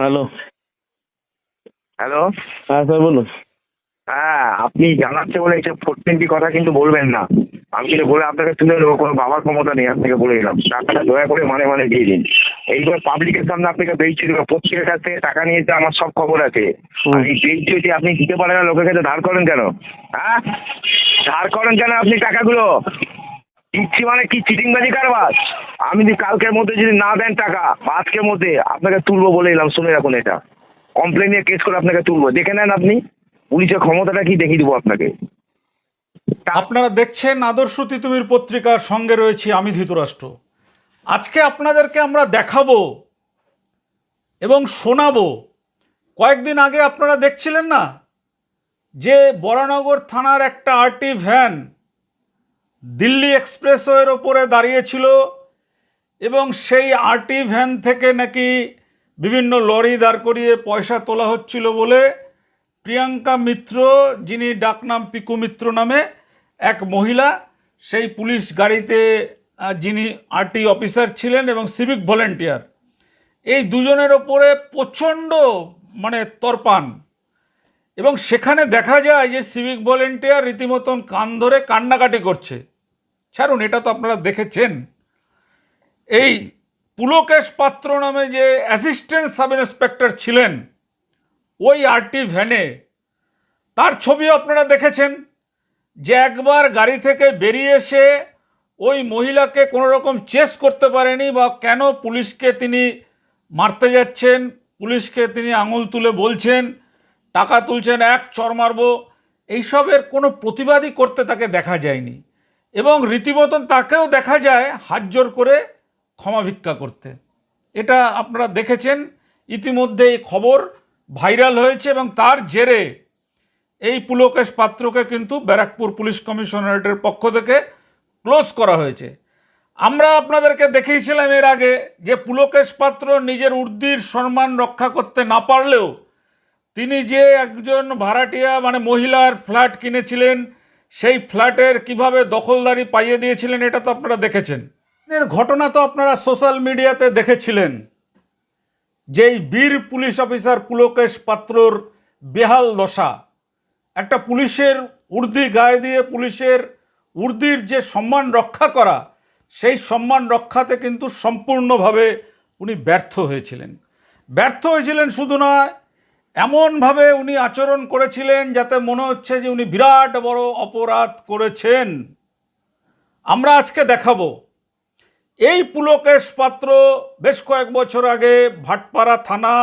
Hello. Hello. হ্যাঁ sir বলুন। হ্যাঁ আপনি জানাচ্ছে বলে এইসব ফোরটিনটি কথা কিন্তু বলবেন না। আমি কিন্তু বলে আপনাকে তুলে নেব কোনো বাবার ক্ষমতা নেই আপনাকে বলে দিলাম। টাকাটা দয়া করে মানে মানে দিয়ে দিন। এইগুলো পাবলিকের সামনে আপনাকে বেচছি দেবো। পত্রিকার কাছ থেকে টাকা নিয়েছে আমার সব খবর আছে। আর এই বেচছি যে আপনি দিতে পারেন না লোকের কাছে ধার করেন কেন? হ্যাঁ? ধার করেন কেন আপনি টাকাগুলো? দিচ্ছি মানে কি চিটিংবাজি কারবার? আমি যদি কালকের মধ্যে যদি না দেন টাকা, আজকের মধ্যে আপনাকে তুলবো বলে এলাম, শুনে রাখুন এটা। কমপ্লেন নিয়ে কেস করে আপনাকে তুলবো। দেখে নেন আপনি, পুলিশের ক্ষমতাটা কি দেখিয়ে দেবো আপনাকে। আপনারা দেখছেন আদর্শ তিতুমির পত্রিকার সঙ্গে রয়েছে আমি ধৃতরাষ্ট্র। আজকে আপনাদেরকে আমরা দেখাবো এবং শোনাবো। কয়েকদিন আগে আপনারা দেখছিলেন না যে বরানগর থানার একটা আরটি ভ্যান দিল্লি এক্সপ্রেসওয়ের ওপরে দাঁড়িয়েছিল এবং সেই আরটি ভ্যান থেকে নাকি বিভিন্ন লরি দাঁড় করিয়ে পয়সা তোলা হচ্ছিল বলে প্রিয়াঙ্কা মিত্র, যিনি ডাকনাম পিকু মিত্র নামে এক মহিলা, সেই পুলিশ গাড়িতে যিনি আরটি অফিসার ছিলেন এবং সিভিক ভলেন্টিয়ার। এই দুজনের ওপরে প্রচণ্ড মানে তরপান। এবং সেখানে দেখা যায় যে সিভিক ভলেন্টিয়ার রীতিমতন কান ধরে কান্নাকাটি করছে। ছাড়ুন, এটা তো আপনারা দেখেছেন। এই পুলকেশ পাত্র নামে যে অ্যাসিস্ট্যান্ট সাব ইন্সপেক্টর ছিলেন, ওই আরটি ভ্যানে, তার ছবিও আপনারা দেখেছেন, যে একবার গাড়ি থেকে বেরিয়ে এসে ওই মহিলাকে কোনো রকম চেস করতে পারেনি বা কেন পুলিশকে তিনি মারতে যাচ্ছেন, পুলিশকে তিনি আঙুল তুলে বলছেন, টাকা তুলছেন, এক চর মারবো, এইসবের কোনো প্রতিবাদই করতে তাকে দেখা যায়নি। এবং রীতিমতন তাকেও দেখা যায় হাত জোর করে ক্ষমা ভিক্ষা করতে। এটা আপনারা দেখেছেন ইতিমধ্যে এই খবর ভাইরাল হয়েছে এবং তার জেরে এই পুলকেশ পাত্রকে কিন্তু ব্যারাকপুর পুলিশ কমিশনারেটের পক্ষ থেকে ক্লোজ করা হয়েছে। আমরা আপনাদেরকে দেখিয়েছিলাম এর আগে যে পুলকেশ পাত্র নিজের উর্দির সম্মান রক্ষা করতে না পারলেও তিনি যে একজন ভাড়াটিয়া মানে মহিলার ফ্ল্যাট কিনেছিলেন, সেই ফ্ল্যাটের কীভাবে দখলদারি পাইয়ে দিয়েছিলেন, এটা তো আপনারা দেখেছেন। এর ঘটনা তো আপনারা সোশ্যাল মিডিয়াতে দেখেছিলেন। যেই বীর পুলিশ অফিসার পুলকেশ পাত্রর বেহাল দশা। একটা পুলিশের উর্দি গায়ে দিয়ে পুলিশের উর্দির যে সম্মান রক্ষা করা, সেই সম্মান রক্ষাতে কিন্তু সম্পূর্ণভাবে উনি ব্যর্থ হয়েছিলেন। ব্যর্থ হয়েছিলেন শুধু নয়, এমনভাবে উনি আচরণ করেছিলেন যাতে মনে হচ্ছে যে উনি বিরাট বড় অপরাধ করেছেন। আমরা আজকে দেখাবো এই পুলকেশ পাত্র বেশ কয়েক বছর আগে ভাটপাড়া থানা,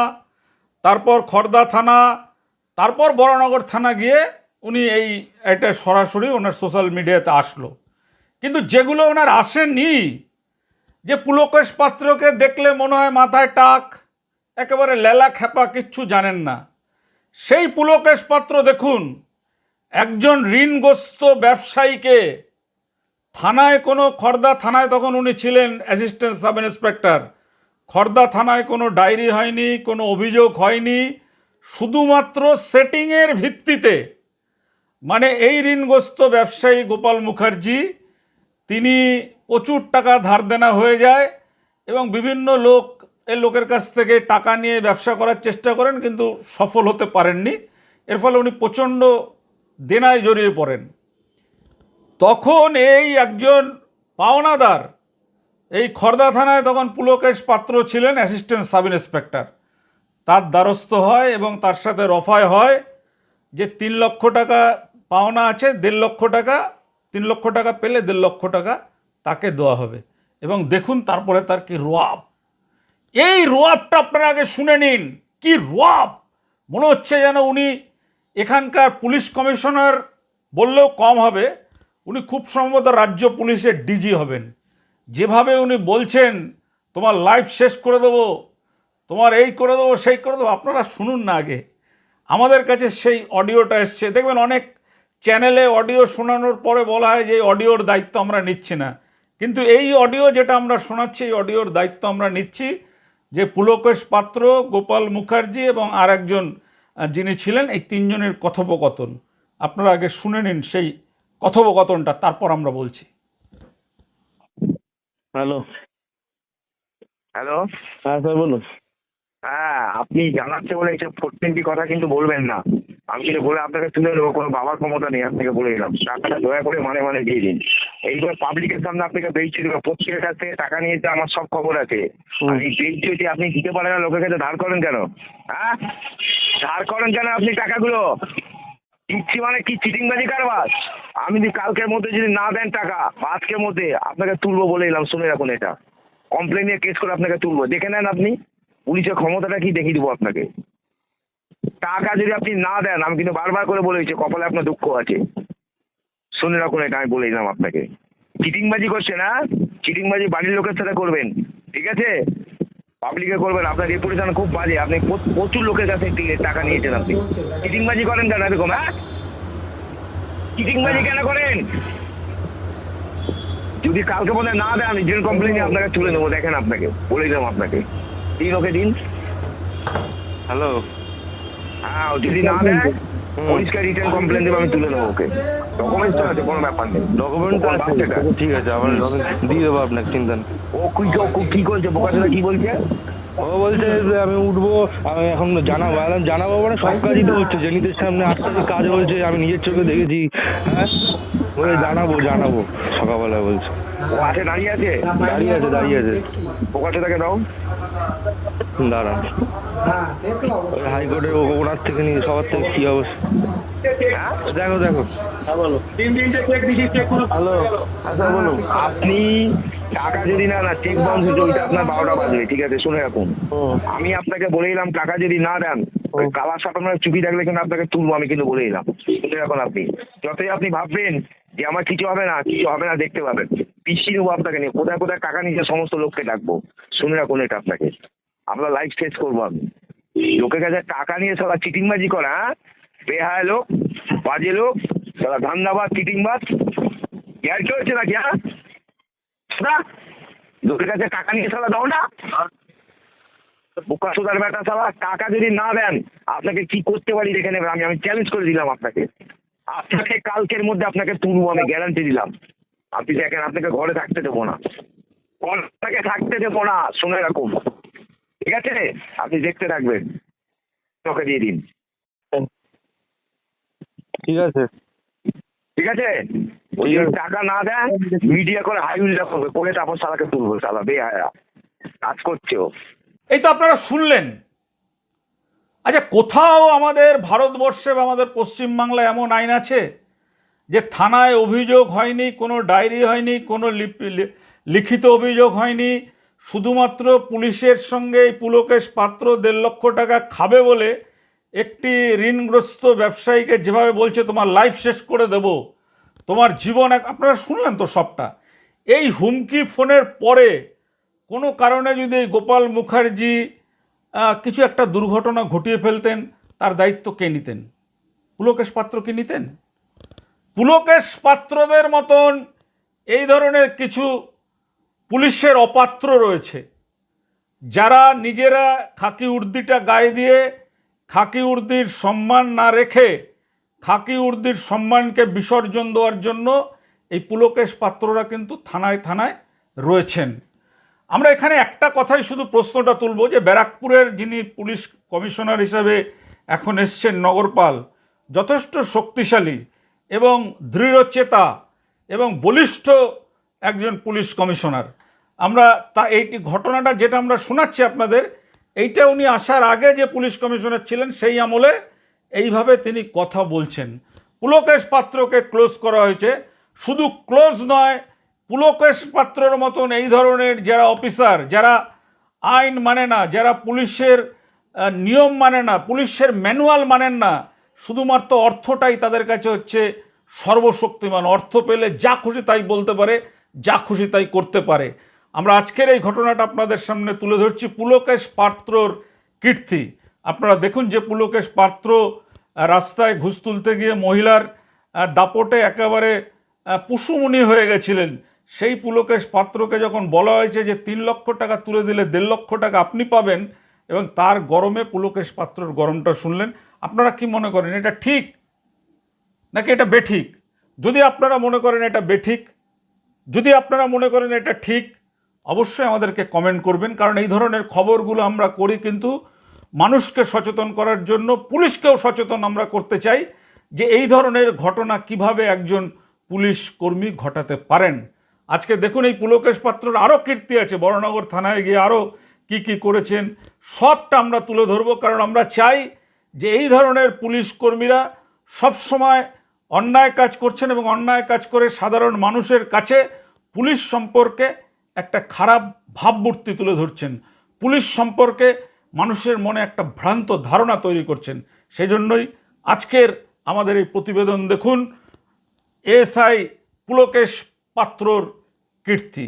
তারপর খর্দা থানা, তারপর বরানগর থানা গিয়ে উনি এই এটা সরাসরি ওনার সোশ্যাল মিডিয়াতে আসলো। কিন্তু যেগুলো ওনার আসেনি যে পুলকেশ পাত্রকে দেখলে মনে হয় মাথায় টাক, একেবারে লেলা খেপা কিচ্ছু জানেন না। সেই পুলকেশ পাত্র দেখুন, একজন ঋণগ্রস্ত ব্যবসায়ীকে থানায় কোনো খর্দা থানায় তখন উনি ছিলেন অ্যাসিস্ট্যান্ট সাব ইন্সপেক্টর খর্দা থানায় কোনো ডায়েরি হয়নি, কোনো অভিযোগ হয়নি। শুধুমাত্র সেটিংয়ের ভিত্তিতে মানে এই ঋণগ্রস্ত ব্যবসায়ী গোপাল মুখার্জি, তিনি প্রচুর টাকা ধার দেনা হয়ে যায় এবং বিভিন্ন লোক এই লোকের কাছ থেকে টাকা নিয়ে ব্যবসা করার চেষ্টা করেন, কিন্তু সফল হতে পারেননি। এর ফলে উনি প্রচণ্ড দেনায় জড়িয়ে পড়েন। তখন এই একজন পাওনাদার, এই খর্দা থানায় তখন পুলকেশ পাত্র ছিলেন অ্যাসিস্ট্যান্ট সাব ইন্সপেক্টর তার দ্বারস্থ হয় এবং তার সাথে রফায় হয় যে তিন লক্ষ টাকা পাওনা আছে, দেড় লক্ষ টাকা, তিন লক্ষ টাকা পেলে দেড় লক্ষ টাকা তাকে দেওয়া হবে। এবং দেখুন তারপরে তার কি রোয়াব। এই রোয়াবটা আপনারা আগে শুনে নিন, কি রোয়াব! মনে হচ্ছে যেন উনি এখানকার পুলিশ কমিশনার বললেও কম হবে। উনি খুব সম্ভবত রাজ্য পুলিশের ডিজি হবেন। যেভাবে উনি বলছেন, তোমার লাইফ শেষ করে দেবো, তোমার এই করে দেবো, সেই করে দেবো, আপনারা শুনুন না আগে। আমাদের কাছে সেই অডিওটা এসছে। দেখবেন অনেক চ্যানেলে অডিও শোনানোর পরে বলা হয় যে অডিওর দায়িত্ব আমরা নিচ্ছি না। কিন্তু এই অডিও যেটা আমরা শোনাচ্ছি, এই অডিওর দায়িত্ব আমরা নিচ্ছি যে পুলকেশ পাত্র, গোপাল মুখার্জি এবং আর একজন যিনি ছিলেন, এই তিনজনের কথোপকথন। আপনারা আগে শুনে নিন সেই কথোপকথনটা তারপর আমরা বলছি। হ্যালো। হ্যালো। হ্যাঁ স্যার বলুন। হ্যাঁ আপনি জানাচ্ছে বলে এইসব ফোরটিনটি কথা কিন্তু বলবেন না। আমি কিন্তু বলে আপনাকে তুলে নেব কোনো বাবার ক্ষমতা নেই আপনাকে বলে দিলাম। টাকাটা দয়া করে মানে মানে দিয়ে দিন। এইবার পাবলিকের সামনে আপনাকে বেচছি দেবো পত্রিকার কাছ থেকে টাকা নিয়েছে আমার সব খবর আছে বেচছি হচ্ছে আপনি দিতে পারেন না লোকের কাছে ধার করেন কেন? হ্যাঁ? ধার করেন কেন আপনি টাকাগুলো? দিচ্ছি মানে কি? চিটিংবাজি কারবার? আমি যদি কালকের মধ্যে যদি না দেন টাকা, আজকের মধ্যে আপনাকে তুলবো বলে এলাম, শুনে রাখুন এটা। কমপ্লেন নিয়ে কেস করে আপনাকে তুলবো। দেখে নেন আপনি, পুলিশের ক্ষমতাটা কি, দেখিয়ে দেবো আপনাকে। টাকা যদি আপনি না দেন, আমি কিন্তু বারবার করে বলে দিচ্ছি, কপালে আপনার দুঃখ আছে। শুনে রাখুন এটা, আমি বলে দিলাম আপনাকে। চিটিংবাজি করছেন হ্যাঁ? চিটিংবাজি বাড়ির লোকের সাথে করবেন, ঠিক আছে? পাবলিকে করবেন, আপনার রেপুটেশন খুব বাজে, আপনি প্রচুর লোকের কাছে টাকা নিয়েছেন আপনি। চিটিংবাজি করেন কেন এরকম হ্যাঁ? চিটিংবাজি কেন করেন? যদি কালকে মনে না দেন, আমি জেল কমপ্লেন আপনাকে তুলে নেব, দেখেন আপনাকে, বলে দিলাম আপনাকে। দিন ওকে দিন। হ্যালো হ্যাঁ যদি না দেয় পরিষ্কার রিটার্ন কমপ্লেন দেবো আমি তুলে নেব ওকে। ডকুমেন্টস তো আছে কোনো ব্যাপার নেই। ডকুমেন্ট আছে। ঠিক আছে আমার দিয়ে দেবো আপনাকে চিন্তা ও কি কি করছে? বোকাচোদা কি বলছে? ও বলছে যে আমি উঠবো আমি এখন জানাব এখন জানাব মানে সব কাজই তো হচ্ছে। জেনিতের সামনে আটটা কাজ হয়েছে আমি নিজের চোখে দেখেছি। হ্যাঁ? বলে জানাব জানাব সকালবেলা বলছে। ও আছে দাঁড়িয়ে আছে? দাঁড়িয়ে আছে দাঁড়িয়ে আছে। বোকাচোদাকে দাও। দাঁড়ান। ওই হাইকোর্টের ওনার থেকে নিয়ে, সবার থেকে কী অবস্থা? দেখো দেখো। হ্যালো আচ্ছা বলুন। আপনি টাকা যদি না না চেক বাউন্স হচ্ছে ওইটা আপনার বারোটা বাজবে, ঠিক আছে? শুনে রাখুন। আমি আপনাকে বলে দিলাম, টাকা যদি না দেন, ওই কালার সাটানোর চুপি থাকলে কিন্তু আপনাকে তুলবো, আমি কিন্তু বলে দিলাম। শুনে রাখুন আপনি। যতই আপনি ভাববেন যে আমার কিছু হবে না, কিছু হবে না, দেখতে পাবেন। পিছিয়ে নেব আপনাকে নিয়ে, কোথায় কোথায় টাকা নিচে সমস্ত লোককে ডাকবো, শুনে রাখুন এটা আপনাকে। আপনার লাইফ শেষ করব আমি। লোকের কাছে টাকা নিয়ে সবাই চিটিংবাজি করা হ্যাঁ? বেহায় লোক, বাজে লোক, সারা ধান্দাবাজ চিটিংবাজ। ইয়ার কি হচ্ছে নাকি হ্যাঁ? লোকের কাছে টাকা নিয়ে সালা দাও না। বোকা সোদার ব্যাটা সালা টাকা যদি না দেন, আপনাকে কি করতে পারি দেখে নেবেন? আমি আমি চ্যালেঞ্জ করে দিলাম আপনাকে। আপনাকে কালকের মধ্যে আপনাকে তুলবো, আমি গ্যারান্টি দিলাম। আপনি দেখেন, আপনাকে ঘরে থাকতে দেবো না। ঘরটাকে থাকতে দেবো না, শুনে রাখুন। ঠিক আছে? আপনি দেখতে থাকবেন। তোকে দিয়ে দিন। ঠিক আছে। ঠিক আছে? ওই টাকা না দেন মিডিয়া করে হাইউজ করবে করে তারপর সালাকে তুলবো সালা বেহায়া। কাজ করছে ও। এই তো আপনারা শুনলেন। আচ্ছা কোথাও আমাদের ভারতবর্ষে বা আমাদের পশ্চিমবাংলায় এমন আইন আছে যে থানায় অভিযোগ হয়নি কোনো ডায়েরি হয়নি কোনো লিপি- লি- লিখিত অভিযোগ হয়নি শুধুমাত্র পুলিশের সঙ্গে এই পুলকেশ পাত্র দেড় লক্ষ টাকা খাবে বলে একটি ঋণগ্রস্ত ব্যবসায়ীকে যেভাবে বলছে, তোমার লাইফ শেষ করে দেব, তোমার জীবন এক, আপনারা শুনলেন তো সবটা? এই হুমকি ফোনের পরে কোনো কারণে যদি এই গোপাল মুখার্জি কিছু একটা দুর্ঘটনা ঘটিয়ে ফেলতেন, তার দায়িত্ব কে নিতেন? পুলকেশ পাত্র কি নিতেন? পুলকেশ পাত্রদের মতন এই ধরনের কিছু পুলিশের অপাত্র রয়েছে। যারা নিজেরা খাকি উর্দিটা গায়ে দিয়ে খাকি উর্দির সম্মান না রেখে খাকি উর্দির সম্মানকে বিসর্জন দেওয়ার জন্য এই পুলকেশ পাত্ররা কিন্তু থানায় থানায় রয়েছেন। আমরা এখানে একটা কথাই শুধু প্রশ্নটা তুলব যে ব্যারাকপুরের যিনি পুলিশ কমিশনার হিসাবে এখন এসছেন নগরপাল, যথেষ্ট শক্তিশালী এবং দৃঢ়চেতা এবং বলিষ্ঠ একজন পুলিশ কমিশনার। আমরা তা এইটি ঘটনাটা যেটা আমরা শোনাচ্ছি আপনাদের, এইটা উনি আসার আগে যে পুলিশ কমিশনার ছিলেন সেই আমলে এইভাবে তিনি কথা বলছেন। পুলকেশ পাত্রকে ক্লোজ করা হয়েছে। শুধু ক্লোজ নয়, পুলকেশ পাত্রর মতন এই ধরনের যারা অফিসার, যারা আইন মানে না, যারা পুলিশের নিয়ম মানে না, পুলিশের ম্যানুয়াল মানেন না, শুধুমাত্র অর্থটাই তাদের কাছে হচ্ছে সর্বশক্তিমান। অর্থ পেলে যা খুশি তাই বলতে পারে, যা খুশি তাই করতে পারে। আমরা আজকের এই ঘটনাটা আপনাদের সামনে তুলে ধরছি। পুলকেশ পাত্রর কীর্তি। আপনারা দেখুন যে পুলকেশ পাত্র রাস্তায় ঘুষ তুলতে গিয়ে মহিলার দাপটে একেবারে পশুমুনি হয়ে গেছিলেন। সেই পুলকেশ পাত্রকে যখন বলা হয়েছে যে তিন লক্ষ টাকা তুলে দিলে দেড় লক্ষ টাকা আপনি পাবেন এবং তার গরমে পুলকেশ পাত্রর গরমটা শুনলেন, আপনারা কি মনে করেন, এটা ঠিক নাকি এটা বেঠিক? যদি আপনারা মনে করেন এটা বেঠিক, যদি আপনারা মনে করেন এটা ঠিক অবশ্যই আমাদেরকে কমেন্ট করবেন, কারণ এই ধরনের খবরগুলো আমরা করি কিন্তু মানুষকে সচেতন করার জন্য, পুলিশকেও সচেতন আমরা করতে চাই যে এই ধরনের ঘটনা কীভাবে একজন পুলিশ কর্মী ঘটাতে পারেন। আজকে দেখুন এই পুলকেশ পাত্রর আরও কীর্তি আছে, বড়নগর থানায় গিয়ে আরও কি কি করেছেন, সবটা আমরা তুলে ধরবো, কারণ আমরা চাই যে এই ধরনের পুলিশ কর্মীরা সবসময় অন্যায় কাজ করছেন এবং অন্যায় কাজ করে সাধারণ মানুষের কাছে পুলিশ সম্পর্কে একটা খারাপ ভাবমূর্তি তুলে ধরছেন। পুলিশ সম্পর্কে মানুষের মনে একটা ভ্রান্ত ধারণা তৈরি করছেন। সেই জন্যই আজকের আমাদের এই প্রতিবেদন দেখুন এসআই পুলকেশ পাত্রর কীর্তি।